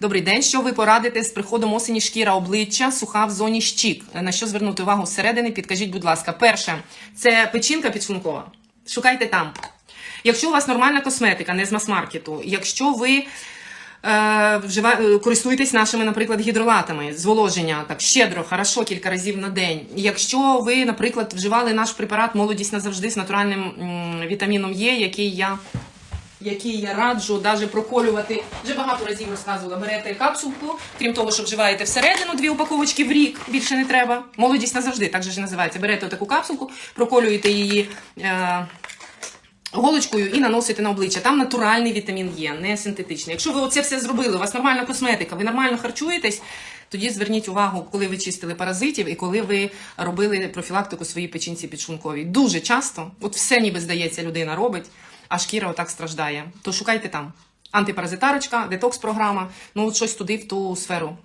Добрий день. Що ви порадите з приходом осені шкіра обличчя, суха в зоні щік? На що звернути увагу зсередини? Підкажіть, будь ласка. Перше, це печінка підшлункова. Шукайте там. Якщо у вас нормальна косметика, не з мас-маркету, якщо ви е, е, користуєтесь нашими, наприклад, гідролатами, зволоження так щедро, хорошо, кілька разів на день. Якщо ви, наприклад, вживали наш препарат молодість назавжди з натуральним м, вітаміном Е, який я який я раджу даже проколювати. Вже багато разів розказувала. Берете капсулку, крім того, що вживаєте всередину дві упаковочки в рік, більше не треба. Молодість назавжди, так же ж називається. Берете таку капсулку, проколюєте її. Е- Голочкою і наносите на обличчя. Там натуральний вітамін Є, не синтетичний. Якщо ви оце все зробили, у вас нормальна косметика, ви нормально харчуєтесь, тоді зверніть увагу, коли ви чистили паразитів і коли ви робили профілактику своїй печінці підшлунковій. Дуже часто, от все ніби здається, людина робить, а шкіра отак страждає. То шукайте там антипаразитарочка, детокс-програма, ну от щось туди в ту сферу